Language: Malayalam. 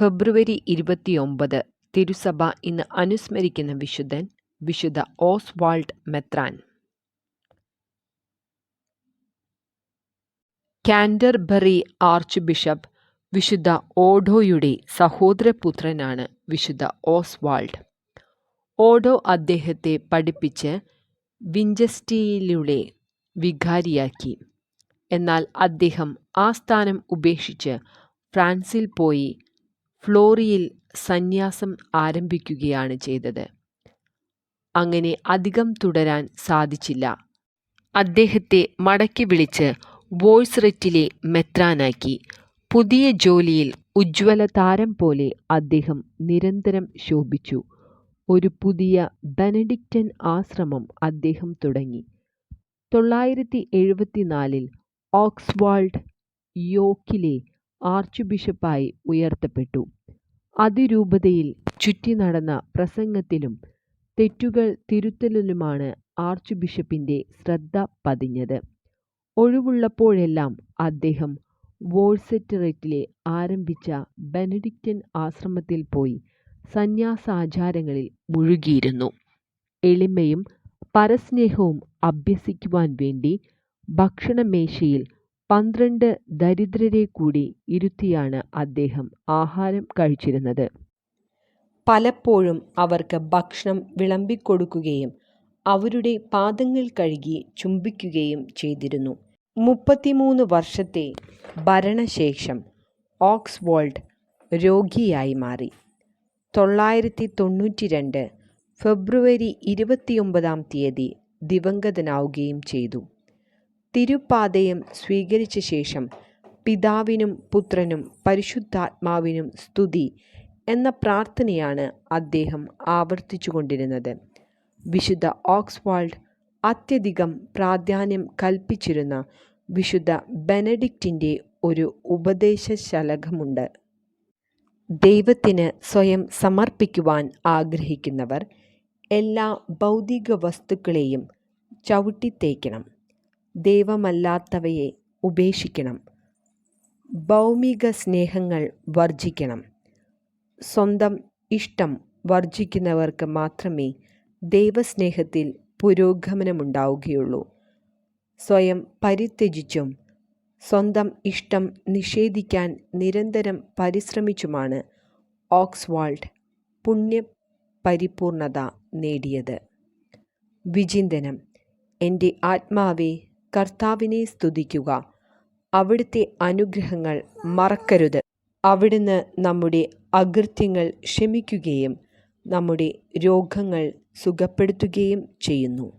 ഫെബ്രുവരി ഇരുപത്തിയൊമ്പത് തിരുസഭ ഇന്ന് അനുസ്മരിക്കുന്ന വിശുദ്ധൻ വിശുദ്ധ ഓസ്വാൾഡ് മെത്രാൻ. കാൻഡർബറി ആർച്ച് ബിഷപ്പ് വിശുദ്ധ ഓഡോയുടെ സഹോദരപുത്രനാണ് വിശുദ്ധ ഓസ്വാൾഡ്. ഓഡോ അദ്ദേഹത്തെ പഠിപ്പിച്ച് വിഞ്ചസ്റ്റിയിലൂടെ വികാരിയാക്കി. എന്നാൽ അദ്ദേഹം ആ സ്ഥാനം ഉപേക്ഷിച്ച് ഫ്രാൻസിൽ പോയി ഫ്ലോറിയിൽ സന്യാസം ആരംഭിക്കുകയാണ് ചെയ്തത്. അങ്ങനെ അധികം തുടരാൻ സാധിച്ചില്ല. അദ്ദേഹത്തെ മടക്കി വിളിച്ച് വോയ്സ്റെറ്റിലെ മെത്രാനാക്കി. പുതിയ ജോലിയിൽ ഉജ്ജ്വല താരം പോലെ അദ്ദേഹം നിരന്തരം ശോഭിച്ചു. ഒരു പുതിയ ബെനഡിക്റ്റൻ ആശ്രമം അദ്ദേഹം തുടങ്ങി. തൊള്ളായിരത്തി എഴുപത്തിനാലിൽ ഓക്സ്വാൾഡ് യോർക്കിലെ ആർച്ച് ബിഷപ്പായി ഉയർത്തപ്പെട്ടു. അതിരൂപതയിൽ ചുറ്റി നടന്ന പ്രസംഗത്തിലും തെറ്റുകൾ തിരുത്തലിലുമാണ് ആർച്ച് ബിഷപ്പിന്റെ ശ്രദ്ധ പതിഞ്ഞത്. ഒഴിവുള്ളപ്പോഴെല്ലാം അദ്ദേഹം വോൾസെറ്ററേറ്റിലെ ആരംഭിച്ച ബെനഡിക്റ്റൻ ആശ്രമത്തിൽ പോയി സന്യാസാചാരങ്ങളിൽ മുഴുകിയിരുന്നു. എളിമയും പരസ്നേഹവും അഭ്യസിക്കുവാൻ വേണ്ടി ഭക്ഷണമേശയിൽ പന്ത്രണ്ട് ദരിദ്രരെ കൂടി ഇരുത്തിയാണ് അദ്ദേഹം ആഹാരം കഴിച്ചിരുന്നത്. പലപ്പോഴും അവർക്ക് ഭക്ഷണം വിളമ്പിക്കൊടുക്കുകയും അവരുടെ പാദങ്ങൾ കഴുകി ചുംബിക്കുകയും ചെയ്തിരുന്നു. മുപ്പത്തിമൂന്ന് വർഷത്തെ ഭരണശേഷം ഓക്സ്വോൾഡ് രോഗിയായി മാറി. തൊള്ളായിരത്തി തൊണ്ണൂറ്റി രണ്ട് ഫെബ്രുവരി ഇരുപത്തിയൊമ്പതാം തീയതി ദിവംഗതനാവുകയും ചെയ്തു. തിരുപ്പാതയം സ്വീകരിച്ച ശേഷം പിതാവിനും പുത്രനും പരിശുദ്ധാത്മാവിനും സ്തുതി എന്ന പ്രാർത്ഥനയാണ് അദ്ദേഹം ആവർത്തിച്ചുകൊണ്ടിരുന്നത്. വിശുദ്ധ ഓക്സ്വാൾഡ് അത്യധികം പ്രാധാന്യം കൽപ്പിച്ചിരുന്ന വിശുദ്ധ ബെനഡിക്റ്റിന്റെ ഒരു ഉപദേശശലകമുണ്ട് ദൈവത്തിന് സ്വയം സമർപ്പിക്കുവാൻ ആഗ്രഹിക്കുന്നവർ എല്ലാ ഭൗതിക വസ്തുക്കളെയും ചവിട്ടിത്തേക്കണം. ദൈവമല്ലാത്തവയെ ഉപേക്ഷിക്കണം. ഭൗമിക സ്നേഹങ്ങൾ വർജിക്കണം സ്വന്തം ഇഷ്ടം വർജിക്കുന്നവർക്ക് മാത്രമേ ദൈവസ്നേഹത്തിൽ പുരോഗമനമുണ്ടാവുകയുള്ളൂ. സ്വയം പരിത്യജിച്ചും സ്വന്തം ഇഷ്ടം നിഷേധിക്കാൻ നിരന്തരം പരിശ്രമിച്ചുമാണ് ഓക്സ്വാൾഡ് പുണ്യപരിപൂർണത നേടിയത് വിചിന്തനം എന്റെ ആത്മാവെ കർത്താവിനെ സ്തുതിക്കുക. അവിടുത്തെ അനുഗ്രഹങ്ങൾ മറക്കരുത്. അവിടുന്ന് നമ്മുടെ അകൃത്യങ്ങൾ ക്ഷമിക്കുകയും നമ്മുടെ രോഗങ്ങൾ സുഖപ്പെടുത്തുകയും ചെയ്യുന്നു.